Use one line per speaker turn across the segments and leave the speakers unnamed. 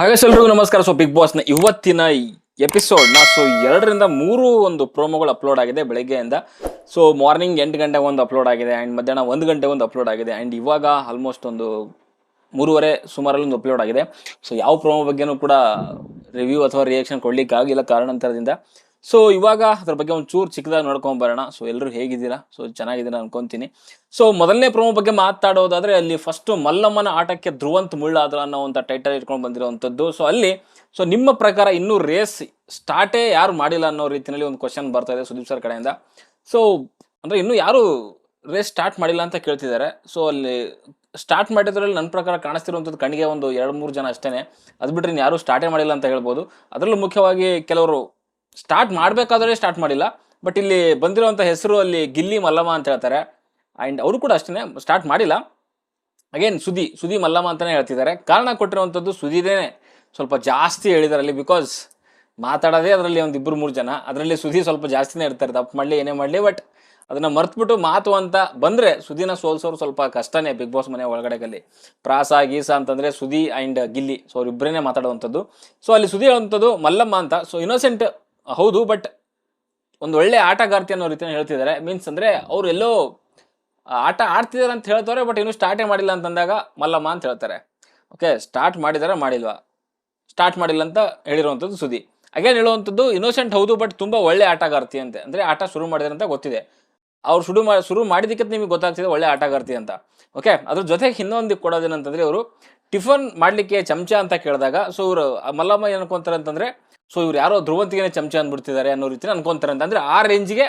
ಹಾಗೆ ಎಲ್ರಿಗೂ ನಮಸ್ಕಾರ. ಸೊ ಬಿಗ್ ಬಾಸ್ನ ಇವತ್ತಿನ ಎಪಿಸೋಡ್ನ ಸೊ ಎರಡರಿಂದ ಮೂರು ಒಂದು ಪ್ರೋಮೋಗಳು ಅಪ್ಲೋಡ್ ಆಗಿದೆ ಬೆಳಗ್ಗೆಯಿಂದ. ಸೊ ಮಾರ್ನಿಂಗ್ ಎಂಟು ಗಂಟೆಗೆ ಒಂದು ಅಪ್ಲೋಡ್ ಆಗಿದೆ ಆ್ಯಂಡ್ ಮಧ್ಯಾಹ್ನ ಒಂದು ಗಂಟೆಗೆ ಒಂದು ಅಪ್ಲೋಡ್ ಆಗಿದೆ ಆ್ಯಂಡ್ ಇವಾಗ ಆಲ್ಮೋಸ್ಟ್ ಒಂದು ಮೂರುವರೆ ಸುಮಾರಲ್ಲಿ ಒಂದು ಅಪ್ಲೋಡ್ ಆಗಿದೆ. ಸೊ ಯಾವ ಪ್ರೋಮೋ ಬಗ್ಗೆನೂ ಕೂಡ ರಿವ್ಯೂ ಅಥವಾ ರಿಯಾಕ್ಷನ್ ಕೊಡ್ಲಿಕ್ಕೆ ಆಗಿಲ್ಲ ಕಾರಣಾಂತರದಿಂದ. ಸೊ ಇವಾಗ ಅದ್ರ ಬಗ್ಗೆ ಒಂದು ಚೂರು ಚಿಕ್ಕದಾಗಿ ನೋಡ್ಕೊಂಡ್ ಬರೋಣ. ಸೊ ಎಲ್ಲರೂ ಹೇಗಿದ್ದೀರಾ? ಸೊ ಚೆನ್ನಾಗಿದ್ದೀರಾ ಅನ್ಕೊಂತೀನಿ. ಸೊ ಮೊದಲನೇ ಪ್ರೋಮೋ ಬಗ್ಗೆ ಮಾತಾಡೋದಾದ್ರೆ ಅಲ್ಲಿ ಫಸ್ಟ್ ಮಲ್ಲಮ್ಮನ ಆಟಕ್ಕೆ ಧ್ರುವಂತ್ ಮುಳ್ಳಾದ್ರ ಅನ್ನೋ ಒಂದು ಟೈಟಲ್ ಇಟ್ಕೊಂಡು ಬಂದಿರೋವಂಥದ್ದು ಸೊ ಅಲ್ಲಿ ಸೊ ನಿಮ್ಮ ಪ್ರಕಾರ ಇನ್ನೂ ರೇಸ್ ಸ್ಟಾರ್ಟೇ ಯಾರು ಮಾಡಿಲ್ಲ ಅನ್ನೋ ರೀತಿಯಲ್ಲಿ ಒಂದು ಕ್ವಶನ್ ಬರ್ತಾ ಇದೆ ಸುದೀಪ್ ಸರ್ ಕಡೆಯಿಂದ. ಸೊ ಅಂದ್ರೆ ಇನ್ನೂ ಯಾರು ರೇಸ್ ಸ್ಟಾರ್ಟ್ ಮಾಡಿಲ್ಲ ಅಂತ ಕೇಳ್ತಿದ್ದಾರೆ. ಸೊ ಅಲ್ಲಿ ಸ್ಟಾರ್ಟ್ ಮಾಡಿದ್ರಲ್ಲಿ ನನ್ನ ಪ್ರಕಾರ ಕಾಣಿಸ್ತಿರುವಂಥದ್ದು ಕಣ್ಣಿಗೆ ಒಂದು ಎರಡು ಮೂರು ಜನ ಅಷ್ಟೇ ಅದು ಬಿಟ್ಟರೆ ಯಾರೂ ಸ್ಟಾರ್ಟೇ ಮಾಡಿಲ್ಲ ಅಂತ ಹೇಳ್ಬೋದು. ಅದರಲ್ಲೂ ಮುಖ್ಯವಾಗಿ ಕೆಲವರು ಸ್ಟಾರ್ಟ್ ಮಾಡಬೇಕಾದ್ರೆ ಸ್ಟಾರ್ಟ್ ಮಾಡಿಲ್ಲ ಬಟ್ ಇಲ್ಲಿ ಬಂದಿರುವಂಥ ಹೆಸರು ಅಲ್ಲಿ ಗಿಲ್ಲಿ ಮಲ್ಲಮ್ಮ ಅಂತ ಹೇಳ್ತಾರೆ. ಆ್ಯಂಡ್ ಅವರು ಕೂಡ ಅಷ್ಟೇ ಸ್ಟಾರ್ಟ್ ಮಾಡಿಲ್ಲ. ಅಗೇನ್ ಸುದಿ ಸುದಿ ಮಲ್ಲಮ್ಮ ಅಂತಲೇ ಹೇಳ್ತಿದ್ದಾರೆ. ಕಾರಣ ಕೊಟ್ಟಿರುವಂಥದ್ದು ಸುದಿದೇನೆ ಸ್ವಲ್ಪ ಜಾಸ್ತಿ ಹೇಳಿದ್ದಾರೆ ಅಲ್ಲಿ ಬಿಕಾಸ್ ಮಾತಾಡೋದೇ ಅದರಲ್ಲಿ ಒಂದು ಇಬ್ಬರು ಮೂರು ಜನ. ಅದರಲ್ಲಿ ಸುದಿ ಸ್ವಲ್ಪ ಜಾಸ್ತಿನೇ ಇರ್ತಾರೆ. ತಪ್ಪು ಮಾಡಲಿ, ಏನೇ ಮಾಡಲಿ ಬಟ್ ಅದನ್ನು ಮರ್ತುಬಿಟ್ಟು ಮಾತು ಅಂತ ಬಂದರೆ ಸುದಿನ ಸೋಲ್ಸೋರು ಸ್ವಲ್ಪ ಕಷ್ಟನೇ ಬಿಗ್ ಬಾಸ್ ಮನೆ ಒಳಗಡೆಗಲ್ಲಿ. ಪ್ರಾಸ, ಗೀಸ ಅಂತಂದರೆ ಸುದಿ ಆ್ಯಂಡ್ ಗಿಲ್ಲಿ. ಸೊ ಅವ್ರಿಬ್ಬರೇ ಮಾತಾಡುವಂಥದ್ದು. ಸೊ ಅಲ್ಲಿ ಸುದಿ ಹೇಳುವಂಥದ್ದು ಮಲ್ಲಮ್ಮ ಅಂತ. ಸೊ ಇನ್ನೋಸೆಂಟ್ ಹೌದು ಬಟ್ ಒಂದು ಒಳ್ಳೆ ಆಟಗಾರ್ತಿ ಅನ್ನೋ ರೀತಿಯಲ್ಲಿ ಹೇಳ್ತಿದ್ದಾರೆ. ಮೀನ್ಸ್ ಅಂದ್ರೆ ಅವ್ರು ಎಲ್ಲೋ ಆಟ ಆಡ್ತಿದ್ದಾರೆ ಅಂತ ಹೇಳ್ತಾರೆ ಬಟ್ ಇನ್ನೂ ಸ್ಟಾರ್ಟೇ ಮಾಡಿಲ್ಲ ಅಂತಂದಾಗ ಮಲ್ಲಮ್ಮ ಅಂತ ಹೇಳ್ತಾರೆ. ಓಕೆ ಸ್ಟಾರ್ಟ್ ಮಾಡಿದಾರೆ ಮಾಡಿಲ್ವಾ? ಸ್ಟಾರ್ಟ್ ಮಾಡಿಲ್ಲ ಅಂತ ಹೇಳಿರುವಂಥದ್ದು ಸುದ್ದಿ. ಅಗೇನ್ ಹೇಳುವಂಥದ್ದು ಇನ್ನೋಸೆಂಟ್ ಹೌದು ಬಟ್ ತುಂಬ ಒಳ್ಳೆ ಆಟಗಾರ್ತಿ ಅಂತೆ. ಅಂದರೆ ಆಟ ಶುರು ಮಾಡಿದಾರೆ ಅಂತ ಗೊತ್ತಿದೆ. ಅವ್ರು ಶುರು ಮಾಡಿ ಶುರು ಮಾಡಿದ್ದಕ್ಕೆ ನಿಮಗೆ ಗೊತ್ತಾಗ್ತಿದೆ ಒಳ್ಳೆ ಆಟಗಾರ್ತಿ ಅಂತ. ಓಕೆ ಅದ್ರ ಜೊತೆಗೆ ಇನ್ನೊಂದು ಕೊಡೋದೇನಂತಂದ್ರೆ ಅವರು ಟಿಫನ್ ಮಾಡಲಿಕ್ಕೆ ಚಮಚ ಅಂತ ಕೇಳಿದಾಗ ಸೊ ಇವರು, ಮಲ್ಲಮ್ಮ ಏನು ಅನ್ಕೊಂತಾರೆ ಅಂತಂದ್ರೆ ಸೊ ಇವ್ರು ಯಾರೋ ಧ್ರುವಂತಿಗೆ ಚಮಚ ಅಂದ್ಬಿಡ್ತಿದ್ದಾರೆ ಅನ್ನೋ ರೀತಿ ಅನ್ಕೊಂತಾರೆ ಅಂತ. ಆ ರೇಂಜ್ಗೆ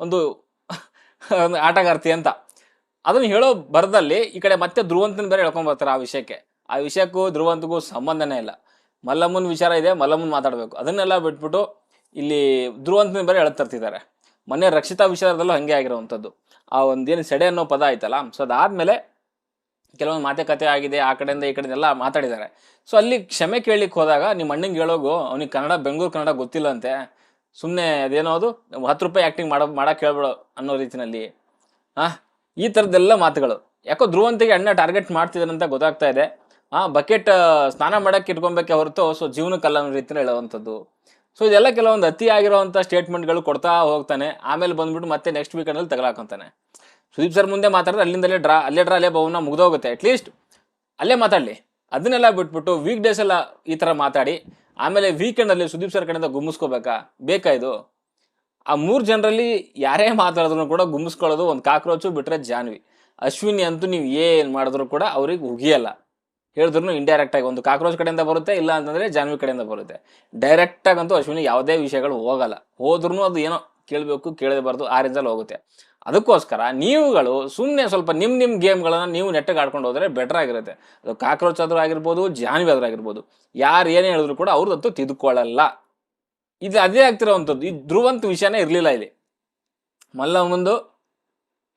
ಒಂದು ಒಂದು ಆಟಗಾರ್ತಿ ಅಂತ. ಅದನ್ನು ಹೇಳೋ ಬರದಲ್ಲಿ ಈ ಕಡೆ ಮತ್ತೆ ಧ್ರುವಂತನ ಬೇರೆ ಹೇಳ್ಕೊಂಡ್ ಬರ್ತಾರೆ ಆ ವಿಷಯಕ್ಕೆ. ಆ ವಿಷಯಕ್ಕೂ ಧ್ರುವಂತಗೂ ಸಂಬಂಧನೇ ಇಲ್ಲ. ಮಲ್ಲಮ್ಮನ ವಿಚಾರ ಇದೆ, ಮಲ್ಲಮ್ಮನ ಮಾತಾಡಬೇಕು. ಅದನ್ನೆಲ್ಲ ಬಿಟ್ಬಿಟ್ಟು ಇಲ್ಲಿ ಧ್ರುವಂತನ ಬೇರೆ ಹೇಳ್ತರ್ತಿದ್ದಾರೆ ಮೊನ್ನೆ ರಕ್ಷಿತಾ ವಿಚಾರದಲ್ಲೂ ಹಂಗೆ ಆಗಿರುವಂಥದ್ದು. ಆ ಒಂದೇನು ಸೆಡೆ ಅನ್ನೋ ಪದ ಆಯ್ತಲ್ಲ? ಸೊ ಅದಾದ್ಮೇಲೆ ಕೆಲವೊಂದು ಮಾತುಕತೆ ಆಗಿದೆ, ಆ ಕಡೆಯಿಂದ ಈ ಕಡೆಯಿಂದ ಎಲ್ಲ ಮಾತಾಡಿದ್ದಾರೆ. ಸೊ ಅಲ್ಲಿ ಕ್ಷಮೆ ಕೇಳಲಿಕ್ಕೆ ಹೋದಾಗ ನಿಮ್ಮ ಅಣ್ಣಂಗೆ ಹೇಳೋಗು, ಅವ್ನಿಗೆ ಕನ್ನಡ, ಬೆಂಗಳೂರು ಕನ್ನಡ ಗೊತ್ತಿಲ್ಲ ಅಂತೆ ಸುಮ್ಮನೆ ಅದೇನೋ ಅದು, ಹತ್ತು ರೂಪಾಯಿ ಆ್ಯಕ್ಟಿಂಗ್ ಮಾಡೋ, ಮಾಡಕ್ಕೆ ಹೇಳ್ಬೇಡ ಅನ್ನೋ ರೀತಿಯಲ್ಲಿ ಹಾಂ ಈ ಥರದ್ದೆಲ್ಲ ಮಾತುಗಳು. ಯಾಕೋ ಧ್ರುವಂತಿಗೆ ಅಣ್ಣ ಟಾರ್ಗೆಟ್ ಮಾಡ್ತಿದ್ದಾನೆ ಅಂತ ಗೊತ್ತಾಗ್ತಾ ಇದೆ. ಆ ಬಕೆಟ್ ಸ್ನಾನ ಮಾಡೋಕ್ಕೆ ಇಟ್ಕೊಬೇಕೆ ಹೊರತು ಸೊ ಜೀವನಕ್ಕಲ್ಲ ಅನ್ನೋ ರೀತಿಯಲ್ಲಿ ಹೇಳುವಂಥದ್ದು. ಸೊ ಇದೆಲ್ಲ ಕೆಲವೊಂದು ಅತಿ ಆಗಿರೋವಂಥ ಸ್ಟೇಟ್ಮೆಂಟ್ಗಳು ಕೊಡ್ತಾ ಹೋಗ್ತಾನೆ. ಆಮೇಲೆ ಬಂದ್ಬಿಟ್ಟು ಮತ್ತೆ ನೆಕ್ಸ್ಟ್ ವೀಕೆಂಡಲ್ಲಿ ತಗಲಾಕೊಂತಾನೆ. ಸುದೀಪ್ ಸರ್ ಮುಂದೆ ಮಾತಾಡಿದ್ರೆ ಅಲ್ಲಿಂದಲೇ ಡ್ರಾ, ಅಲ್ಲೇ ಡ್ರಾ, ಅಲ್ಲೇ ಭವನ ಮುಗ್ದೋಗುತ್ತೆ. ಅಟ್ಲೀಸ್ಟ್ ಅಲ್ಲೇ ಮಾತಾಡಲಿ. ಅದನ್ನೆಲ್ಲ ಬಿಟ್ಬಿಟ್ಟು ವೀಕ್ ಡೇಸ್ ಎಲ್ಲ ಈ ಥರ ಮಾತಾಡಿ. ಆಮೇಲೆ ವೀಕೆಂಡಲ್ಲಿ ಸುದೀಪ್ ಸರ್ ಕಡೆಯಿಂದ ಗುಮ್ಮಿಸ್ಕೋಬೇಕಾ? ಬೇಕಾ ಇದು? ಆ ಮೂರು ಜನರಲ್ಲಿ ಯಾರೇ ಮಾತಾಡಿದ್ರು ಕೂಡ ಗುಮ್ಮಿಸ್ಕೊಳ್ಳೋದು ಒಂದು ಕಾಕ್ರೋಚು ಬಿಟ್ಟರೆ ಜಾನ್ವಿ. ಅಶ್ವಿನಿ ಅಂತೂ ನೀವು ಏನು ಮಾಡಿದ್ರು ಕೂಡ ಅವ್ರಿಗೆ ಉಗಿಯಲ್ಲ. ಹೇಳಿದ್ರು ಇಂಡೈರೆಕ್ಟ್ ಆಗಿ ಒಂದು ಕಾಕ್ರೋಚ್ ಕಡೆಯಿಂದ ಬರುತ್ತೆ, ಇಲ್ಲ ಅಂತಂದರೆ ಜಾನ್ವಿ ಕಡೆಯಿಂದ ಬರುತ್ತೆ. ಡೈರೆಕ್ಟಾಗಂತೂ ಅಶ್ವಿನಿ ಯಾವುದೇ ವಿಷಯಗಳು ಹೋಗಲ್ಲ. ಹೋದ್ರೂ ಅದು ಏನೋ ಕೇಳಬೇಕು ಕೇಳಬಾರ್ದು ಆ ರೇಂಜಲ್ಲಿ ಹೋಗುತ್ತೆ. ಅದಕ್ಕೋಸ್ಕರ ನೀವುಗಳು ಸುಮ್ಮನೆ ಸ್ವಲ್ಪ ನಿಮ್ಮ ನಿಮ್ಮ ಗೇಮ್ಗಳನ್ನು ನೀವು ನೆಟ್ಟಿಗೆ ಆಡ್ಕೊಂಡು ಹೋದರೆ ಬೆಟರ್ ಆಗಿರುತ್ತೆ. ಅದು ಕಾಕ್ರೋಚ್ ಆದರೂ ಆಗಿರ್ಬೋದು ಜಾನ್ವಿ ಆದರೂ ಆಗಿರ್ಬೋದು. ಯಾರು ಏನೇ ಹೇಳಿದ್ರು ಕೂಡ ಅವ್ರದಂತೂ ತಿದ್ಕೊಳ್ಳಲ್ಲ. ಇದು ಅದೇ ಆಗ್ತಿರೋವಂಥದ್ದು. ಈ ಧ್ರುವಂತ ವಿಷಯನೇ ಇರಲಿಲ್ಲ ಇಲ್ಲಿ. ಮಲ್ಲ ಮುಂದು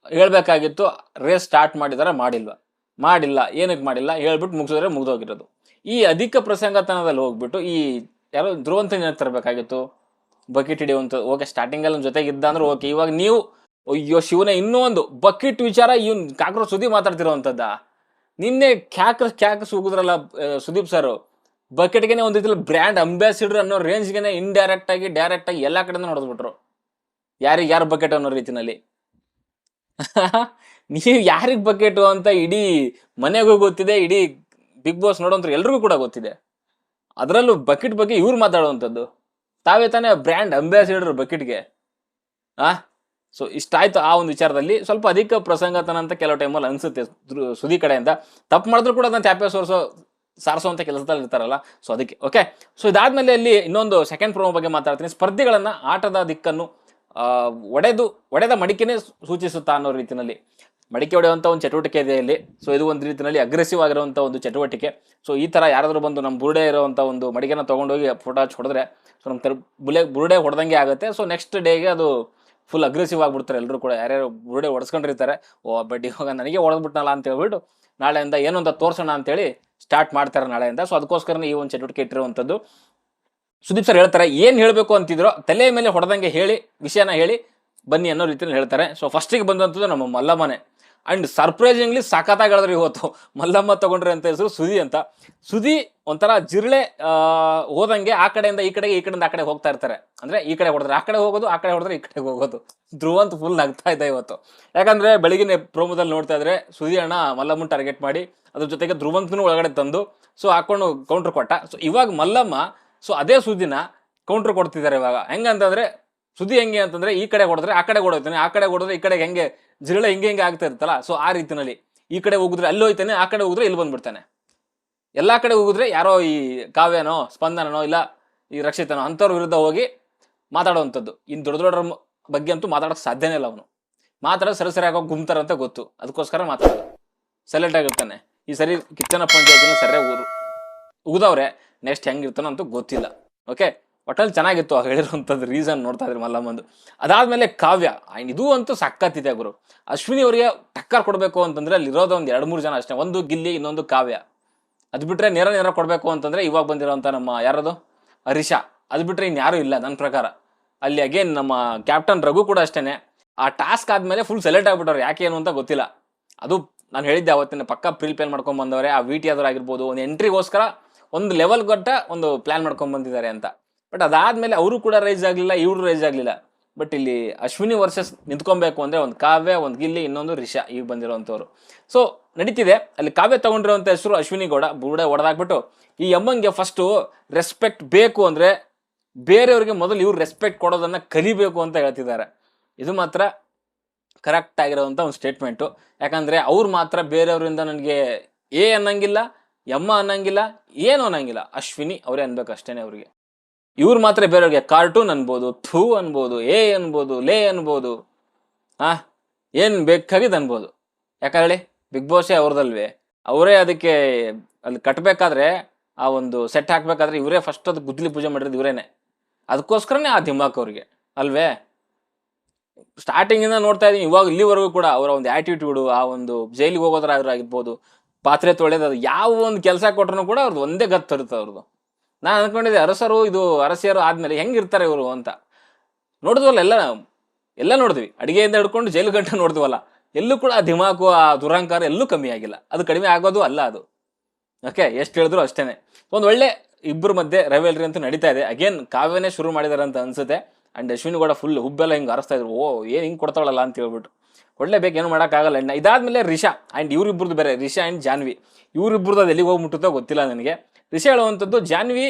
ಹೇಳಬೇಕಾಗಿತ್ತು ರೇಸ್ ಸ್ಟಾರ್ಟ್ ಮಾಡಿದಾರೆ ಮಾಡಿಲ್ವ? ಮಾಡಿಲ್ಲ. ಏನಕ್ಕೆ ಮಾಡಿಲ್ಲ? ಹೇಳ್ಬಿಟ್ಟು ಮುಗಿಸಿದ್ರೆ ಮುಗಿದೋಗಿರೋದು. ಈ ಅಧಿಕ ಪ್ರಸಂಗತನದಲ್ಲಿ ಹೋಗ್ಬಿಟ್ಟು ಈ ಯಾರೋ ಧ್ರುವಂತ ಏನಕ್ಕೆ ತರಬೇಕಾಗಿತ್ತು? ಬಕೆಟ್ ಹಿಡಿಯುವಂಥ ಓಕೆ ಸ್ಟಾರ್ಟಿಂಗಲ್ಲಿ ಜೊತೆಗೆ ಇದ್ದ ಅಂದ್ರೆ ಓಕೆ. ಇವಾಗ ನೀವು ಅಯ್ಯೋ, ಶಿವನೇ, ಇನ್ನೂ ಒಂದು ಬಕೆಟ್ ವಿಚಾರ ಇವ್ನು ಕಾಕ್ರೋ ಸುದೀಪ್ ಮಾತಾಡ್ತಿರೋವಂಥದ್ದ. ನಿನ್ನೆ ಕ್ಯಾಕ್ರಸ್ ಕ್ಯಾಕ್ ಹೋಗಿದ್ರಲ್ಲ ಸುದೀಪ್ ಸರ್. ಬಕೆಟ್ಗೆನೆ ಒಂದು ರೀತಿಯಲ್ಲಿ ಬ್ರ್ಯಾಂಡ್ ಅಂಬಾಸಿಡರ್ ಅನ್ನೋ ರೇಂಜ್ಗೆನೆ ಇಂಡೈರೆಕ್ಟ್ ಆಗಿ ಡೈರೆಕ್ಟ್ ಆಗಿ ಎಲ್ಲಾ ಕಡೆಯಿಂದ ನೋಡಿದ್ಬಿಟ್ರು ಯಾರಿಗೆ ಯಾರು ಬಕೆಟ್ ಅನ್ನೋ ರೀತಿನಲ್ಲಿ? ನೀವು ಯಾರಿಗೆ ಬಕೆಟು ಅಂತ ಇಡೀ ಮನೆಗೂ ಗೊತ್ತಿದೆ, ಇಡೀ ಬಿಗ್ ಬಾಸ್ ನೋಡೋಂಥ ಎಲ್ರಿಗೂ ಕೂಡ ಗೊತ್ತಿದೆ. ಅದರಲ್ಲೂ ಬಕೆಟ್ ಬಗ್ಗೆ ಇವ್ರು ಮಾತಾಡುವಂಥದ್ದು. ತಾವೇ ತಾನೇ ಬ್ರ್ಯಾಂಡ್ ಅಂಬಾಸಿಡರ್ ಬಕೆಟ್ಗೆ. ಆ? ಸೊ ಇಷ್ಟಾಯ್ತು ಆ ಒಂದು ವಿಚಾರದಲ್ಲಿ. ಸ್ವಲ್ಪ ಅಧಿಕ ಪ್ರಸಂಗತನ ಅಂತ ಕೆಲವು ಟೈಮಲ್ಲಿ ಅನಿಸುತ್ತೆ ಸುದಿ ಕಡೆಯಿಂದ. ತಪ್ಪು ಮಾಡಿದ್ರು ಕೂಡ ಅದನ್ನು ತ್ಯಾಪೆ ಸೋರಿಸೋ ಸಾರಿಸುವಂಥ ಕೆಲಸದಲ್ಲಿ ಇರ್ತಾರಲ್ಲ. ಸೊ ಅದಕ್ಕೆ ಓಕೆ ಸೊ ಇದಾದ್ಮೇಲೆ ಅಲ್ಲಿ ಇನ್ನೊಂದು ಸೆಕೆಂಡ್ ಪ್ರೋಮೋ ಬಗ್ಗೆ ಮಾತಾಡ್ತೀನಿ. ಸ್ಪರ್ಧಿಗಳನ್ನ ಆಟದ ದಿಕ್ಕನ್ನು ಒಡೆದು, ಒಡೆದ ಮಡಿಕೆನೇ ಸೂಚಿಸುತ್ತಾ ಅನ್ನೋ ರೀತಿಯಲ್ಲಿ. ಮಡಿಕೆ ಹೊಡೆಯುವಂಥ ಒಂದು ಚಟುವಟಿಕೆ ಇದೆ ಇಲ್ಲಿ. ಸೊ ಇದು ಒಂದು ರೀತಿಯಲ್ಲಿ ಅಗ್ರೆಸಿವ್ ಆಗಿರುವಂಥ ಒಂದು ಚಟುವಟಿಕೆ. ಸೊ ಈ ಥರ ಯಾರಾದರೂ ಬಂದು ನಮ್ಮ ಬುರುಡೆ ಇರುವಂಥ ಒಂದು ಮಡಿಕೆನ ತೊಗೊಂಡೋಗಿ ಫೋಟೋ ಹಚ್ಚಿ ಹೊಡೆದ್ರೆ ಸೊ ನಮ್ಮ ತರ, ಬುಲೆ, ಬುರುಡೆ ಹೊಡೆದಂಗೆ ಆಗುತ್ತೆ. ಸೊ ನೆಕ್ಸ್ಟ್ ಡೇಗೆ ಅದು ಫುಲ್ ಅಗ್ರೆಸಿವ್ ಆಗ್ಬಿಡ್ತಾರೆ ಎಲ್ಲರೂ ಕೂಡ. ಯಾರ್ಯಾರು ಬುರುಡೆ ಹೊಡೆಸ್ಕೊಂಡಿರ್ತಾರೆ ಓ ಬಟ್ ಇವಾಗ ನನಗೆ ಹೊಡೆದ್ಬಿಟ್ನಲ್ಲ ಅಂತ ಹೇಳ್ಬಿಟ್ಟು ನಾಳೆಯಿಂದ ಏನು ಅಂತ ತೋರಿಸೋಣ ಅಂತೇಳಿ ಸ್ಟಾರ್ಟ್ ಮಾಡ್ತಾರೆ ನಾಳೆಯಿಂದ. ಸೊ ಅದಕ್ಕೋಸ್ಕರನೇ ಈ ಒಂದು ಚಟುವಟಿಕೆ ಇಟ್ಟಿರುವಂಥದ್ದು. ಸುದೀಪ್ ಸರ್ ಹೇಳ್ತಾರೆ, ಏನು ಹೇಳಬೇಕು ಅಂತಿದ್ರು ತಲೆ ಮೇಲೆ ಹೊಡೆದಂಗೆ ಹೇಳಿ, ವಿಷಯನ ಹೇಳಿ ಬನ್ನಿ ಅನ್ನೋ ರೀತಿಯಲ್ಲಿ ಹೇಳ್ತಾರೆ. ಸೊ ಫಸ್ಟಿಗೆ ಬಂದಂಥದ್ದು ನಮ್ಮ ಮಲ್ಲಮ್ಮನೆ. ಅಂಡ್ ಸರ್ಪ್ರೈಸಿಂಗ್ಲಿ ಸಖತ್ತಾಗಿ ಹೇಳಿದ್ರು ಇವತ್ತು. ಮಲ್ಲಮ್ಮ ತಗೊಂಡ್ರೆ ಅಂತ ಹೆಸರು ಸುದಿ ಅಂತ. ಸುದಿ ಒಂಥರ ಜಿರಳೆ ಹೋದಂಗೆ ಆ ಕಡೆಯಿಂದ ಈ ಕಡೆಗೆ, ಈ ಕಡೆಯಿಂದ ಆ ಕಡೆ ಹೋಗ್ತಾ ಇರ್ತಾರೆ. ಅಂದ್ರೆ ಈ ಕಡೆ ಹೊಡೆದ್ರೆ ಆ ಕಡೆ ಹೋಗೋದು, ಆ ಕಡೆ ಹೊಡೆದ್ರೆ ಈ ಕಡೆಗೆ ಹೋಗೋದು. ಧ್ರುವಂತ ಫುಲ್ ನಗ್ತಾ ಇದೆ ಇವತ್ತು. ಯಾಕಂದ್ರೆ ಬೆಳಗಿನ ಪ್ರೋಮೋದಲ್ಲಿ ನೋಡ್ತಾ ಇದ್ರೆ ಸುದಿ ಅಣ್ಣ ಮಲ್ಲಮ್ಮನ್ ಟಾರ್ಗೆಟ್ ಮಾಡಿ, ಅದ್ರ ಜೊತೆಗೆ ಧ್ರುವಂತನು ಒಳಗಡೆ ತಂದು ಸೊ ಹಾಕೊಂಡು ಕೌಂಟರ್ ಕೊಟ್ಟ. ಸೊ ಇವಾಗ ಮಲ್ಲಮ್ಮ ಸೊ ಅದೇ ಸುದಿನ ಕೌಂಟರ್ ಕೊಡ್ತಿದ್ದಾರೆ ಇವಾಗ. ಹೆಂಗಂತಂದ್ರೆ ಸುದ್ದಿ ಹೆಂಗೆ ಅಂತಂದ್ರೆ ಈ ಕಡೆ ಹೊಡೆದ್ರೆ ಆ ಕಡೆ ಹೊಡೋತಾನೆ ಆ ಕಡೆ ಹೊಡೆದ್ರೆ ಈ ಕಡೆಗೆ ಹೆಂಗೆ ಜಿರಳೆ ಹೆಂಗೆ ಹೆಂಗೆ ಆಗ್ತಾ ಇರುತ್ತಲ್ಲ ಸೊ ಆ ರೀತಿನಲ್ಲಿ. ಈ ಕಡೆ ಹೋಗಿದ್ರೆ ಅಲ್ಲಿ ಹೋಯ್ತಾನೆ, ಆ ಕಡೆ ಹೋಗಿದ್ರೆ ಇಲ್ಲಿ ಬಂದ್ಬಿಡ್ತಾನೆ. ಎಲ್ಲಾ ಕಡೆ ಹೋಗಿದ್ರೆ ಯಾರೋ ಈ ಕಾವ್ಯನೋ, ಸ್ಪಂದನನೋ, ಇಲ್ಲ ಈ ರಕ್ಷಿತನೋ ಅಂಥವ್ರ ವಿರುದ್ಧ ಹೋಗಿ ಮಾತಾಡುವಂಥದ್ದು. ಇನ್ನು ದೊಡ್ಡ ದೊಡ್ಡರ ಮ- ಬಗ್ಗೆ ಅಂತೂ ಮಾತಾಡೋಕೆ ಸಾಧ್ಯನೇ ಇಲ್ಲ ಅವನು. ಮಾತಾಡೋದು ಸರಿ ಸರಿಯಾಗಿ ಗುಮ್ತಾರ ಗುಮ್ತಾರಂತ ಗೊತ್ತು. ಅದಕ್ಕೋಸ್ಕರ ಮಾತಾಡೋದು. ಸೆಲೆಕ್ಟ್ ಆಗಿರ್ತಾನೆ ಈ ಸರಿ ಕಿಚ್ಚನ ಪಂಚಾಯತಿನ ಸರಿಯಾಗಿ ಊರು. ಉಗಿದವ್ರೆ ನೆಕ್ಸ್ಟ್ ಹೆಂಗಿರ್ತಾನೋ ಅಂತೂ ಗೊತ್ತಿಲ್ಲ. ಓಕೆ ಒಟ್ಟಲ್ಲಿ ಚೆನ್ನಾಗಿತ್ತು ಆ ಹೇಳಿರುವಂಥದ್ದು ರೀಸನ್ ನೋಡ್ತಾ ಇದ್ರು ಮಲ್ಲಮ್ಮಂದು. ಅದಾದಮೇಲೆ ಕಾವ್ಯ. ಇದು ಅಂತೂ ಸಕ್ಕತ್ತಿದೆ ಗುರು. ಅಶ್ವಿನಿ ಅವರಿಗೆ ಟಕ್ಕರ್ ಕೊಡಬೇಕು ಅಂತಂದರೆ ಅಲ್ಲಿ ಇರೋದು ಒಂದು ಎರಡು ಮೂರು ಜನ ಅಷ್ಟೇ. ಒಂದು ಗಿಲ್ಲಿ, ಇನ್ನೊಂದು ಕಾವ್ಯ. ಅದು ಬಿಟ್ಟರೆ ನೇರ ನೇರ ಕೊಡಬೇಕು ಅಂತಂದರೆ ಇವಾಗ ಬಂದಿರೋವಂಥ ನಮ್ಮ ಯಾರದು? ಹರೀಶಾ. ಅದು ಬಿಟ್ಟರೆ ಇನ್ಯಾರೂ ಇಲ್ಲ ನನ್ನ ಪ್ರಕಾರ. ಅಲ್ಲಿ ಅಗೇನ್ ನಮ್ಮ ಕ್ಯಾಪ್ಟನ್ ರಘು ಕೂಡ ಅಷ್ಟೇ ಆ ಟಾಸ್ಕ್ ಆದಮೇಲೆ ಫುಲ್ ಸೆಲೆಕ್ಟ್ ಆಗಿಬಿಟ್ಟವ್ರು. ಯಾಕೆ ಏನು ಅಂತ ಗೊತ್ತಿಲ್ಲ. ಅದು ನಾನು ಹೇಳಿದ್ದೆ ಅವತ್ತಿನ ಪಕ್ಕ ಪ್ರಿಲ್ಪೇಲ್ ಮಾಡ್ಕೊಂಡು ಬಂದವರೇ. ಆ ವಿ ಟಿ ಆದ್ರೂ ಆಗಿರ್ಬೋದು. ಒಂದು ಎಂಟ್ರಿಗೋಸ್ಕರ ಒಂದು ಲೆವೆಲ್ ಕೊಟ್ಟ ಒಂದು ಪ್ಲ್ಯಾನ್ ಮಾಡ್ಕೊಂಡು ಬಂದಿದ್ದಾರೆ ಅಂತ. ಬಟ್ ಅದಾದ್ಮೇಲೆ ಅವರು ಕೂಡ ರೈಸ್ ಆಗಲಿಲ್ಲ, ಇವರು ರೈಸ್ ಆಗಲಿಲ್ಲ. ಬಟ್ ಇಲ್ಲಿ ಅಶ್ವಿನಿ ವರ್ಸಸ್ ನಿಂತ್ಕೊಬೇಕು ಅಂದ್ರೆ ಒಂದು ಕಾವ್ಯ, ಒಂದು ಗಿಲ್ಲಿ, ಇನ್ನೊಂದು ರಿಷಾ ಈಗ ಬಂದಿರೋವಂಥವ್ರು ಸೊ ನಡೀತಿದೆ. ಅಲ್ಲಿ ಕಾವ್ಯ ತಗೊಂಡಿರೋಂಥ ಹೆಸರು ಅಶ್ವಿನಿ ಗೌಡ, ಬುರುಡೆ ಹೊಡೆದಾಕ್ಬಿಟ್ಟು ಈ ಅಮ್ಮಂಗೆ ಫಸ್ಟು ರೆಸ್ಪೆಕ್ಟ್ ಬೇಕು ಅಂದ್ರೆ ಬೇರೆಯವ್ರಿಗೆ ಮೊದಲು ಇವ್ರು ರೆಸ್ಪೆಕ್ಟ್ ಕೊಡೋದನ್ನ ಕಲಿಬೇಕು ಅಂತ ಹೇಳ್ತಿದ್ದಾರೆ. ಇದು ಮಾತ್ರ ಕರೆಕ್ಟ್ ಆಗಿರೋವಂಥ ಒಂದು ಸ್ಟೇಟ್ಮೆಂಟು ಯಾಕಂದ್ರೆ ಅವ್ರು ಮಾತ್ರ ಬೇರೆಯವರಿಂದ ನನಗೆ ಎ ಅನ್ನಂಗಿಲ್ಲ, ಎಮ್ಮ ಅನ್ನಂಗಿಲ್ಲ, ಏನು ಅನ್ನಂಗಿಲ್ಲ. ಅಶ್ವಿನಿ ಅವರೇ ಅನ್ಬೇಕು ಅಷ್ಟೇನೆ ಅವ್ರಿಗೆ. ಇವ್ರು ಮಾತ್ರ ಬೇರೆಯವ್ರಿಗೆ ಕಾರ್ಟೂನ್ ಅನ್ಬೋದು, ಥೂ ಅನ್ಬೋದು ಏ ಅನ್ಬೋದು, ಲೇ ಅನ್ಬೋದು, ಆ, ಏನು ಬೇಕಾಗಿದ್ದು ಅನ್ಬೋದು. ಯಾಕಂದ್ರೆ ಹೇಳಿ ಬಿಗ್ ಬಾಸೇ ಅವ್ರದಲ್ವೇ. ಅವರೇ ಅದಕ್ಕೆ ಅಲ್ಲಿ ಕಟ್ಟಬೇಕಾದ್ರೆ ಆ ಒಂದು ಸೆಟ್ ಹಾಕ್ಬೇಕಾದ್ರೆ ಇವರೇ ಫಸ್ಟ್ ಅದು ಗುದ್ಲಿ ಪೂಜೆ ಮಾಡಿರೋದು ಇವರೇನೆ. ಅದಕ್ಕೋಸ್ಕರನೇ ಆ ದಿಮಾಕ್ ಅವ್ರಿಗೆ, ಅಲ್ವೇ? ಸ್ಟಾರ್ಟಿಂಗ್ ಇಂದ ನೋಡ್ತಾ ಇದೀನಿ, ಇವಾಗ ಇಲ್ಲಿವರೆಗೂ ಕೂಡ ಅವರ ಒಂದು ಆಟಿಟ್ಯೂಡು ಆ ಒಂದು ಜೈಲಿಗೆ ಹೋಗೋದ್ರಾದ್ರೂ ಆಗಿರ್ಬೋದು, ಪಾತ್ರೆ ಅದು ಯಾವ ಒಂದು ಕೆಲಸ ಕೊಟ್ರು ಕೂಡ ಅವ್ರದ್ದು ಒಂದೇ ಗತ್ತು ಇರುತ್ತೆ ಅವ್ರದ್ದು ನಾನು ಅಂದ್ಕೊಂಡಿದ್ದೆ ಅರಸರು ಇದು ಅರಸಿಯರು ಆದ್ಮೇಲೆ ಹೆಂಗಿರ್ತಾರೆ ಇವರು ಅಂತ. ನೋಡಿದ್ವಲ್ಲ ಎಲ್ಲ ಎಲ್ಲ ನೋಡಿದ್ವಿ. ಅಡಿಗೆಯಿಂದ ಹಿಡ್ಕೊಂಡು ಜೈಲು ಗಂಟೆ ನೋಡಿದ್ವಲ್ಲ. ಎಲ್ಲೂ ಕೂಡ ಆ ಧಿಮಾಕು ಆ ದುರಹಂಕಾರ ಎಲ್ಲೂ ಕಮ್ಮಿ ಆಗಿಲ್ಲ. ಅದು ಕಡಿಮೆ ಆಗೋದು ಅಲ್ಲ ಅದು. ಓಕೆ ಎಷ್ಟು ಹೇಳಿದ್ರು ಅಷ್ಟೇ ಒಂದು ಒಳ್ಳೆ ಇಬ್ಬರ ಮಧ್ಯೆ ರೈವಲ್ರಿ ಅಂತೂ ನಡೀತಾ ಇದೆ. ಅಗೇನ್ ಕಾವ್ಯನೇ ಶುರು ಮಾಡಿದಾರೆ ಅಂತ ಅನ್ಸುತ್ತೆ. ಅಂಡ್ ಅಶ್ವಿನಿ ಕೂಡ ಫುಲ್ ಹುಬ್ಬೆಲ್ಲ ಹಿಂಗೆ ಅರಸ್ತಾ ಇದ್ರು. ಓ, ಏನು ಹಿಂಗೆ ಕೊಡ್ತಾಳಲ್ಲ ಅಂತ ಹೇಳ್ಬಿಟ್ಟು. ಒಳ್ಳೆ ಬೇಕೇನು ಮಾಡೋಕ್ಕಾಗಲ್ಲ. ಅಣ್ಣ ಇದಾದ್ಮೇಲೆ ರಿಷಾ ಆ್ಯಂಡ್ ಇವ್ರಿಬ್ರದ್ದು ಬೇರೆ. ರಿಷಾ ಆ್ಯಂಡ್ ಜಾನ್ವಿ. ಇವ್ರಿಬ್ರದ್ದು ಅದು ಎಲ್ಲಿಗೆ ಹೋಗ್ಬಿಟ್ಟುತ್ತೋ ಗೊತ್ತಿಲ್ಲ ನನಗೆ. ರಿಷಾ ಹೇಳುವಂಥದ್ದು, ಜಾನ್ವಿ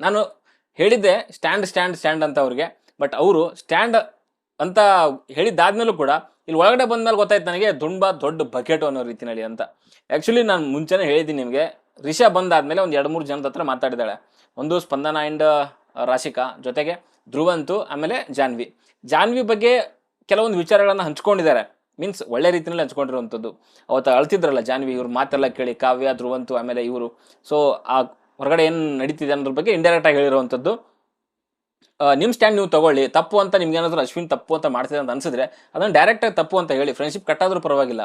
ನಾನು ಹೇಳಿದ್ದೆ ಸ್ಟ್ಯಾಂಡ್ ಸ್ಟ್ಯಾಂಡ್ ಸ್ಟ್ಯಾಂಡ್ ಅಂತ ಅವ್ರಿಗೆ ಬಟ್ ಅವರು ಸ್ಟ್ಯಾಂಡ್ ಅಂತ ಹೇಳಿದ್ದಾದ್ಮೇಲೂ ಕೂಡ, ಇಲ್ಲಿ ಒಳಗಡೆ ಬಂದ್ಮೇಲೆ ಗೊತ್ತಾಯ್ತು ನನಗೆ, ತುಂಬ ದೊಡ್ಡ ಬಕೆಟ್ ಅನ್ನೋ ರೀತಿಯಲ್ಲಿ ಅಂತ. ಆ್ಯಕ್ಚುಲಿ ನಾನು ಮುಂಚೆನೇ ಹೇಳಿದ್ದೀನಿ ನಿಮಗೆ, ರಿಷಾ ಬಂದಾದ್ಮೇಲೆ ಒಂದು ಎರಡು ಮೂರು ಜನದ ಹತ್ರ ಮಾತಾಡಿದಾಳೆ ಒಂದು ಸ್ಪಂದನ ಆ್ಯಂಡ್ ರಾಶಿಕಾ, ಜೊತೆಗೆ ಧ್ರುವಂತು, ಆಮೇಲೆ ಜಾನ್ವಿ. ಜಾನ್ವಿ ಬಗ್ಗೆ ಕೆಲವೊಂದು ವಿಚಾರಗಳನ್ನು ಹಂಚ್ಕೊಂಡಿದ್ದಾರೆ. ಮೀನ್ಸ್ ಒಳ್ಳೆ ರೀತಿಯಲ್ಲಿ ಹಂಚ್ಕೊಂಡಿರುವಂಥದ್ದು. ಅವತ್ತು ಅಳ್ತಿದ್ರಲ್ಲ ಜಾನ್ವಿ, ಇವರು ಮಾತೆಲ್ಲ ಕೇಳಿ, ಕಾವ್ಯ, ಧ್ರುವಂತು, ಆಮೇಲೆ ಇವರು. ಸೊ ಆ ಹೊರಗಡೆ ಏನು ನಡೀತಿದೆ ಅನ್ನೋದ್ರ ಬಗ್ಗೆ ಇಂಡೈರೆಕ್ಟ್ ಆಗಿ ಹೇಳಿರುವಂಥದ್ದು. ನಿಮ್ಮ ಸ್ಟ್ಯಾಂಡ್ ನೀವು ತಗೊಳ್ಳಿ. ತಪ್ಪು ಅಂತ ನಿಮ್ಗೆ ಏನಾದರೂ ಅಶ್ವಿನ್ ತಪ್ಪು ಅಂತ ಮಾಡ್ತಿದೆ ಅಂತ ಅನ್ಸಿದ್ರೆ ಅದನ್ನು ಡೈರೆಕ್ಟಾಗಿ ತಪ್ಪು ಅಂತ ಹೇಳಿ ಫ್ರೆಂಡ್ಶಿಪ್ ಕಟ್ಟಾದರೂ ಪರವಾಗಿಲ್ಲ.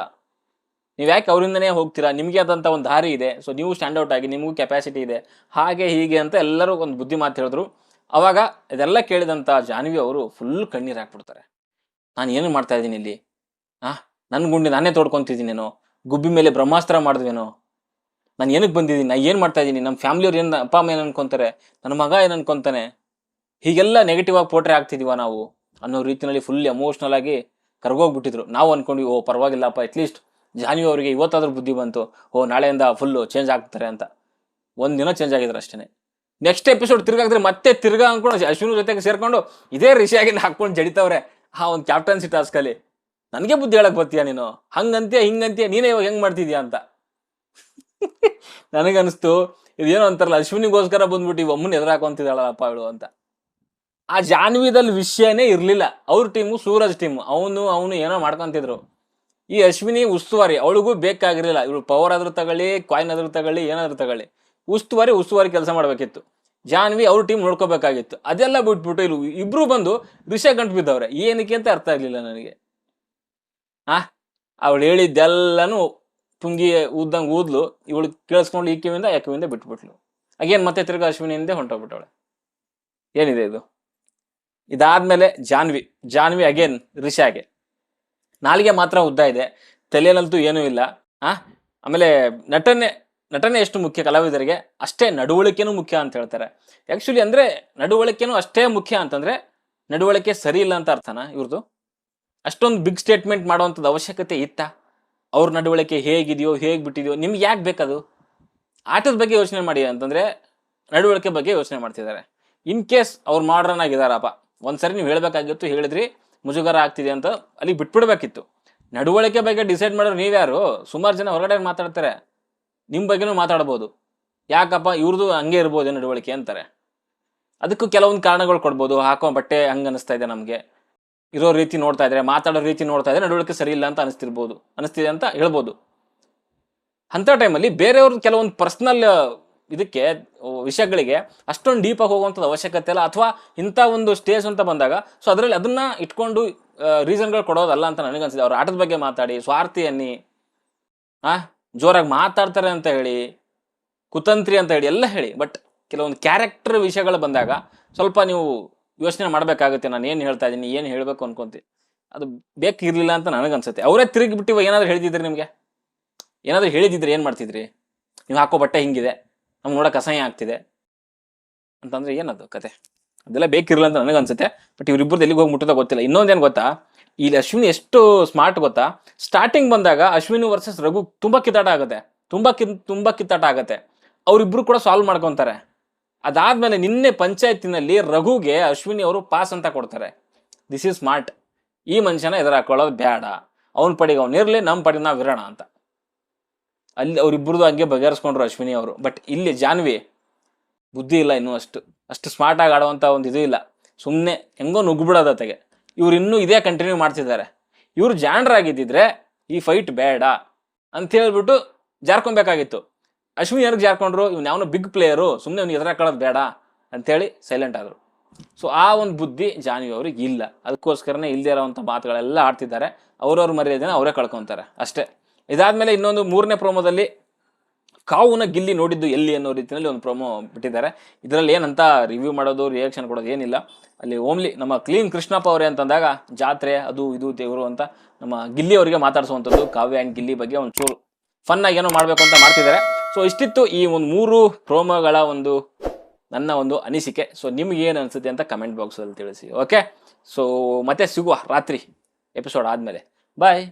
ನೀವು ಯಾಕೆ ಅವರಿಂದನೇ ಹೋಗ್ತೀರಾ? ನಿಮಗೆ ಆದಂಥ ಒಂದು ದಾರಿ ಇದೆ. ಸೊ ನೀವು ಸ್ಟ್ಯಾಂಡ್ ಔಟ್ ಆಗಿ, ನಿಮಗೂ ಕೆಪಾಸಿಟಿ ಇದೆ. ಹಾಗೆ, ಹೀಗೆ ಅಂತ ಎಲ್ಲರೂ ಒಂದು ಬುದ್ಧಿ ಮಾತು ಹೇಳಿದ್ರು. ಅವಾಗ ಇದೆಲ್ಲ ಕೇಳಿದಂಥ ಜಾನ್ವಿ ಅವರು ಫುಲ್ ಕಣ್ಣೀರು ಹಾಕ್ಬಿಡ್ತಾರೆ. ನಾನು ಏನು ಮಾಡ್ತಾ ಇದ್ದೀನಿ ಇಲ್ಲಿ? ಆ? ನನ್ನ ಗುಂಡಿ ನಾನೇ ತೋಡ್ಕೊತಿದ್ದೀನೇನೋ? ಗುಬ್ಬಿ ಮೇಲೆ ಬ್ರಹ್ಮಾಸ್ತ್ರ ಮಾಡಿದ್ವೇನೋ? ನಾನು ಏನಕ್ಕೆ ಬಂದಿದ್ದೀನಿ? ನಾನು ಏನು ಮಾಡ್ತಾ ಇದ್ದೀನಿ ನಮ್ಮ ಫ್ಯಾಮಿಲಿಯವ್ರು ಏನು ಅಪ್ಪ, ಅಮ್ಮ ಏನು ಅನ್ಕೊತಾರೆ? ನನ್ನ ಮಗ ಏನು ಅನ್ಕೊಂತಾನೆ? ಹೀಗೆಲ್ಲ ನೆಗೆಟಿವ್ ಆಗಿ ಪೋಟ್ರೆ ಆಗ್ತಿದೀವ ನಾವು? ಅನ್ನೋ ರೀತಿಯಲ್ಲಿ ಫುಲ್ ಎಮೋಷ್ನಲ್ ಆಗಿ ಕರ್ಗೋಗ್ಬಿಟ್ಟಿದ್ರು. ನಾವು ಅನ್ಕೊಂಡ್ವಿ, ಓ, ಪರವಾಗಿಲ್ಲಪ್ಪ ಅಟ್ಲೀಸ್ಟ್ ಜಾನ್ವಿ ಅವರಿಗೆ ಇವತ್ತಾದ್ರೂ ಬುದ್ಧಿ ಬಂತು. ಓ, ನಾಳೆಯಿಂದ ಫುಲ್ಲು ಚೇಂಜ್ ಆಗ್ತಾರೆ ಅಂತ. ಒಂದು ದಿನ ಚೇಂಜ್ ಆಗಿದ್ರು ಅಷ್ಟೇ ನೆಕ್ಸ್ಟ್ ಎಪಿಸೋಡ್ ತಿರ್ಗಾದ್ರೆ ಮತ್ತೆ ತಿರ್ಗಾ ಅನ್ಕೊಂಡು ಅಶ್ವಿನ್ ಜೊತೆಗೆ ಸೇರ್ಕೊಂಡು ಇದೇ ರಿಷಿಯಾಗಿ ಹಾಕೊಂಡು ಜಡಿತವ್ರೆ. ಆ, ಒಂದು ಕ್ಯಾಪ್ಟನ್ಸಿ ಟಾಸ್ಕ್ ಅಲ್ಲಿ. ನನಗೆ ಬುದ್ಧಿ ಹೇಳಕ್ ಬರ್ತೀಯ ನೀನು? ಹಂಗಂತೀಯ, ಹಿಂಗಂತೀಯ, ನೀನೇ ಇವಾಗ ಹೆಂಗ್ ಮಾಡ್ತಿದ್ಯಾ ಅಂತ. ನನಗನ್ನಿಸ್ತು ಇದೇನೋ ಅಂತಾರಲ್ಲ, ಅಶ್ವಿನಿಗೋಸ್ಕರ ಬಂದ್ಬಿಟ್ಟು ಇವ್ ಅಮ್ಮನ ಎದುರಾಕೊಂತಿದ್ದಾಳಪ್ಪ ಇವಳು ಅಂತ. ಆ ಜಾನ್ವಿದಲ್ಲಿ ವಿಷಯನೇ ಇರಲಿಲ್ಲ. ಅವ್ರ ಟೀಮು ಸೂರಜ್ ಟೀಮು ಅವನು ಅವನು ಏನೋ ಮಾಡ್ಕೊಂತಿದ್ರು. ಈ ಅಶ್ವಿನಿ, ಉಸ್ತುವಾರಿ, ಅವಳಿಗೂ ಬೇಕಾಗಿರಲಿಲ್ಲ. ಇವಳು ಪವರ್ ಆದ್ರೂ ತಗೊಳ್ಳಿ ಕಾಯಿನ್ ಆದ್ರೂ ತಗೊಳ್ಳಿ, ಏನಾದ್ರೂ ತಗೊಳ್ಳಿ. ಉಸ್ತುವಾರಿ ಉಸ್ತುವಾರಿ ಕೆಲಸ ಮಾಡಬೇಕಿತ್ತು. ಜಾನ್ವಿ ಅವ್ರ ಟೀಮ್ ನೋಡ್ಕೋಬೇಕಾಗಿತ್ತು. ಅದೆಲ್ಲ ಬಿಟ್ಬಿಟ್ಟು ಇಲ್ಲಿ, ಇಬ್ರು ಬಂದು ರಿಷಾ ಗಂಟು ಬಿದ್ದವ್ರೆ. ಏನಕ್ಕೆ ಅಂತ ಅರ್ಥ ಆಗಲಿಲ್ಲ ನನಗೆ. ಆ, ಅವಳು ಹೇಳಿದ್ದೆಲ್ಲನೂ ತುಂಗಿ ಊದ್ದಂಗೆ ಊದ್ಲು ಇವಳು ಕೇಳಿಸ್ಕೊಂಡು ಈ ಕಿವಿಯಿಂದ ಆ ಕಿವಿಯಿಂದ ಬಿಟ್ಬಿಟ್ಲು. ಅಗೇನ್ ಮತ್ತೆ ತಿರ್ಗಾ ಅಶ್ವಿನಿ ಹಿಂದೆ ಹೊಂಟೋಗ್ಬಿಟ್ಟವಳೆ. ಏನಿದೆ ಇದು? ಇದಾದ್ಮೇಲೆ ಜಾನ್ವಿ ಜಾನ್ವಿ ಅಗೇನ್ ರಿಷಾಗೆ ನಾಲಿಗೆ ಮಾತ್ರ ಉದ್ದ ಇದೆ. ತಲೆಯಲ್ಲಂತೂ ಏನೂ ಇಲ್ಲ. ಆ, ಆಮೇಲೆ ನಟನೆ ನಟನೆ ಎಷ್ಟು ಮುಖ್ಯ ಕಲಾವಿದರಿಗೆ? ಅಷ್ಟೇ ನಡವಳಿಕೆನೂ ಮುಖ್ಯ ಅಂತ ಹೇಳ್ತಾರೆ. ಆ್ಯಕ್ಚುಲಿ ಅಂದರೆ ನಡವಳಿಕೆನೂ ಅಷ್ಟೇ ಮುಖ್ಯ ಅಂತಂದರೆ ನಡವಳಿಕೆ ಸರಿ ಇಲ್ಲ ಅಂತ ಅರ್ಥನಾ ಇವ್ರದ್ದು ಅಷ್ಟೊಂದು ಬಿಗ್ ಸ್ಟೇಟ್ಮೆಂಟ್ ಮಾಡುವಂಥದ್ದು ಅವಶ್ಯಕತೆ ಇತ್ತ? ಅವ್ರ ನಡವಳಿಕೆ ಹೇಗಿದೆಯೋ ಹೇಗೆ ಬಿಟ್ಟಿದೆಯೋ ನಿಮ್ಗೆ ಯಾಕೆ ಬೇಕದು? ಆಟದ ಬಗ್ಗೆ ಯೋಚನೆ ಮಾಡಿ ಅಂತಂದರೆ, ನಡವಳಿಕೆ ಬಗ್ಗೆ ಯೋಚನೆ ಮಾಡ್ತಿದ್ದಾರೆ. ಇನ್ ಕೇಸ್ ಅವ್ರು ಮಾಡ್ರನ್ ಆಗಿದಾರಪ್ಪ, ಒಂದ್ಸರಿ ನೀವು ಹೇಳಬೇಕಾಗಿತ್ತು, ಹೇಳಿದ್ರಿ, ಮುಜುಗರ ಆಗ್ತಿದೆ ಅಂತ ಅಲ್ಲಿಗೆ ಬಿಟ್ಬಿಡ್ಬೇಕಿತ್ತು. ನಡವಳಿಕೆ ಬಗ್ಗೆ ಡಿಸೈಡ್ ಮಾಡೋರು ನೀವ್ಯಾರು? ಸುಮಾರು ಜನ ಹೊರಗಡೆ ಮಾತಾಡ್ತಾರೆ. ನಿಮ್ಮ ಬಗ್ಗೆನೂ ಮಾತಾಡ್ಬೋದು. ಯಾಕಪ್ಪ ಇವ್ರದ್ದು ಹಂಗೆ ಇರ್ಬೋದು ನಡವಳಿಕೆ ಅಂತಾರೆ. ಅದಕ್ಕೂ ಕೆಲವೊಂದು ಕಾರಣಗಳು ಕೊಡ್ಬೋದು. ಹಾಕೋ ಬಟ್ಟೆ ಹಂಗೆ ಅನಿಸ್ತಾ ಇದೆ ನಮಗೆ. ಇರೋ ರೀತಿ ನೋಡ್ತಾ ಇದ್ರೆ, ಮಾತಾಡೋ ರೀತಿ ನೋಡ್ತಾ ಇದ್ರೆ ನಡವಳಿಕೆ ಸರಿ ಇಲ್ಲ ಅಂತ ಅನಿಸ್ತಿರ್ಬೋದು, ಅನಿಸ್ತಿದೆ ಅಂತ ಹೇಳ್ಬೋದು. ಅಂಥ ಟೈಮಲ್ಲಿ ಬೇರೆಯವ್ರ ಕೆಲವೊಂದು ಪರ್ಸ್ನಲ್ ಇದಕ್ಕೆ ವಿಷಯಗಳಿಗೆ ಅಷ್ಟೊಂದು ಡೀಪಾಗಿ ಹೋಗುವಂಥದ್ದು ಅವಶ್ಯಕತೆ ಇಲ್ಲ. ಅಥವಾ ಇಂಥ ಒಂದು ಸ್ಟೇಜ್ ಅಂತ ಬಂದಾಗ ಸೊ ಅದರಲ್ಲಿ ಅದನ್ನ ಇಟ್ಕೊಂಡು ರೀಸನ್ಗಳು ಕೊಡೋದಲ್ಲ ಅಂತ ನನಗನ್ಸಿದೆ ಅವ್ರ ಆಟದ ಬಗ್ಗೆ ಮಾತಾಡಿ, ಸ್ವಾರ್ಥಿ ಅನ್ನಿ, ಆ, ಜೋರಾಗಿ ಮಾತಾಡ್ತಾರೆ ಅಂತ ಹೇಳಿ, ಕುತಂತ್ರಿ ಅಂತ ಹೇಳಿ, ಎಲ್ಲ ಹೇಳಿ. ಬಟ್ ಕೆಲವೊಂದು ಕ್ಯಾರೆಕ್ಟರ್ ವಿಷಯಗಳು ಬಂದಾಗ ಸ್ವಲ್ಪ ನೀವು ಯೋಚನೆ ಮಾಡಬೇಕಾಗುತ್ತೆ, ನಾನು ಏನು ಹೇಳ್ತಾ ಇದ್ದೀನಿ ಏನು ಹೇಳಬೇಕು ಅನ್ಕೊಂತೀನಿ ಅದು ಬೇಕಿರಲಿಲ್ಲ ಅಂತ ನನಗನ್ಸುತ್ತೆ. ಅವರೇ ತಿರುಗಿ ಬಿಟ್ಟಿವ ಏನಾದರೂ ಹೇಳಿದಿದ್ರಿ ನಿಮಗೆ? ಏನಾದರೂ ಹೇಳಿದಿದ್ರೆ ಏನು ಮಾಡ್ತಿದ್ರಿ? ನೀವು ಹಾಕೋ ಬಟ್ಟೆ ಹಿಂಗಿದೆ ನಮ್ಗೆ ನೋಡೋಕೆ ಅಸಹ್ಯ ಆಗ್ತಿದೆ. ಅಂತಂದ್ರೆ ಏನದು ಕತೆ? ಅದೆಲ್ಲ ಬೇಕಿರಲಿಲ್ಲ ಅಂತ ನನಗನ್ಸುತ್ತೆ, ಬಟ್ ಇವ್ರಿಬ್ಬರದ್ದು ಎಲ್ಲಿಗೆ ಹೋಗಿ ಮುಟ್ಟೋದ ಗೊತ್ತಿಲ್ಲ. ಇನ್ನೊಂದೇನು ಗೊತ್ತಾ? ಇಲ್ಲಿ ಅಶ್ವಿನಿ ಎಷ್ಟು ಸ್ಮಾರ್ಟ್ ಗೊತ್ತಾ? ಸ್ಟಾರ್ಟಿಂಗ್ ಬಂದಾಗ ಅಶ್ವಿನಿ ವರ್ಸಸ್ ರಘು ತುಂಬ ಕಿತ್ತಾಟ ಆಗುತ್ತೆ. ತುಂಬ ಕಿ ತುಂಬ ಕಿತ್ತಾಟ ಆಗುತ್ತೆ. ಅವರಿಬ್ಬರು ಕೂಡ ಸಾಲ್ವ್ ಮಾಡ್ಕೊತಾರೆ. ಅದಾದ್ಮೇಲೆ ನಿನ್ನೆ ಪಂಚಾಯತಿನಲ್ಲಿ ರಘುಗೆ ಅಶ್ವಿನಿ ಅವರು ಪಾಸ್ ಅಂತ ಕೊಡ್ತಾರೆ. ದಿಸ್ ಈಸ್ ಸ್ಮಾರ್ಟ್ ಈ ಮನುಷ್ಯನ ಎದುರು ಹಾಕೊಳ್ಳೋದು ಬೇಡ ಅವನ ಪಡಿಗೆ ಅವ್ನು ಇರಲಿ ನಮ್ಮ ಪಡಿಗೆ ನಾವು ಇರೋಣ ಅಂತ. ಅಲ್ಲಿ ಅವರಿಬ್ಬರದು ಹಂಗೆ ಬಗೆಹರಿಸ್ಕೊಂಡ್ರು ಅಶ್ವಿನಿ ಅವರು. ಬಟ್ ಇಲ್ಲಿ ಜಾನ್ವಿ, ಬುದ್ಧಿ ಇಲ್ಲ ಇನ್ನೂ ಅಷ್ಟು. ಅಷ್ಟು ಸ್ಮಾರ್ಟಾಗಿ ಆಡುವಂಥ ಒಂದು ಇದು ಇಲ್ಲ. ಸುಮ್ಮನೆ ಹೆಂಗೋ ನುಗ್ಬಿಡೋದತೆಗೆ ಇವ್ರು ಇನ್ನೂ ಇದೇ ಕಂಟಿನ್ಯೂ ಮಾಡ್ತಿದ್ದಾರೆ. ಇವ್ರು ಜಾಣರಾಗಿದ್ದಿದ್ರೆ ಈ ಫೈಟ್ ಬೇಡ ಅಂತ ಹೇಳ್ಬಿಟ್ಟು ಜಾರ್ಕೊಬೇಕಾಗಿತ್ತು ಅಶ್ವಿನಿ ಯಾರಿಗೆ ಜಾರ್ಕೊಂಡ್ರು ಇವ್ನು ಯಾವನೋ ಬಿಗ್ ಪ್ಲೇಯರು ಸುಮ್ಮನೆ ಅವ್ನು ಎದುರಾಕೊಳ್ಳೋದು ಬೇಡ ಅಂತೇಳಿ ಸೈಲೆಂಟ್ ಆದರು. ಸೊ ಆ ಒಂದು ಬುದ್ಧಿ ಜಾನ್ವಿ ಅವ್ರಿಗೆ ಇಲ್ಲ. ಅದಕ್ಕೋಸ್ಕರನೇ ಇಲ್ಲದೆ ಇರೋವಂಥ ಮಾತುಗಳೆಲ್ಲ ಆಡ್ತಿದ್ದಾರೆ. ಅವ್ರವ್ರ ಮರ್ಯಾದೆನ ಅವರೇ ಕಳ್ಕೊತಾರೆ ಅಷ್ಟೇ. ಇದಾದಮೇಲೆ ಇನ್ನೊಂದು ಮೂರನೇ ಪ್ರೋಮೋದಲ್ಲಿ ಕಾವುನ ಗಿಲ್ಲಿ ನೋಡಿದ್ದು ಎಲ್ಲಿ ಅನ್ನೋ ರೀತಿಯಲ್ಲಿ ಒಂದು ಪ್ರೊಮೋ ಬಿಟ್ಟಿದ್ದಾರೆ. ಇದರಲ್ಲಿ ಏನಂತ ರಿವ್ಯೂ ಮಾಡೋದು ರಿಯಾಕ್ಷನ್ ಕೊಡೋದು ಏನಿಲ್ಲ. ಅಲ್ಲಿ ಓಮ್ಲಿ, ನಮ್ಮ ಕ್ಲೀನ್ ಕೃಷ್ಣಪ್ಪ ಅವರೇ ಅಂತಂದಾಗ, ಜಾತ್ರೆ, ಅದು ಇದು, ದೇವರು ಅಂತ ನಮ್ಮ ಗಿಲ್ಲಿ ಅವರಿಗೆ ಮಾತಾಡಿಸುವಂಥದ್ದು, ಕಾವ್ಯ ಆ್ಯಂಡ್ ಗಿಲ್ಲಿ ಬಗ್ಗೆ ಒಂದು ಚೂರು ಫನ್ನಾಗಿ ಏನೋ ಮಾಡಬೇಕು ಅಂತ ಮಾಡ್ತಿದ್ದಾರೆ. ಸೊ ಇಷ್ಟಿತ್ತು ಈ ಒಂದು ಮೂರು ಪ್ರೋಮೋಗಳ ಒಂದು ನನ್ನ ಒಂದು ಅನಿಸಿಕೆ. ಸೊ ನಿಮ್ಗೆ ಏನು ಅನಿಸುತ್ತೆ ಅಂತ ಕಮೆಂಟ್ ಬಾಕ್ಸಲ್ಲಿ ತಿಳಿಸಿ ಓಕೆ ಸೊ ಮತ್ತೆ ಸಿಗುವ ರಾತ್ರಿ ಎಪಿಸೋಡ್ ಆದಮೇಲೆ. ಬಾಯ್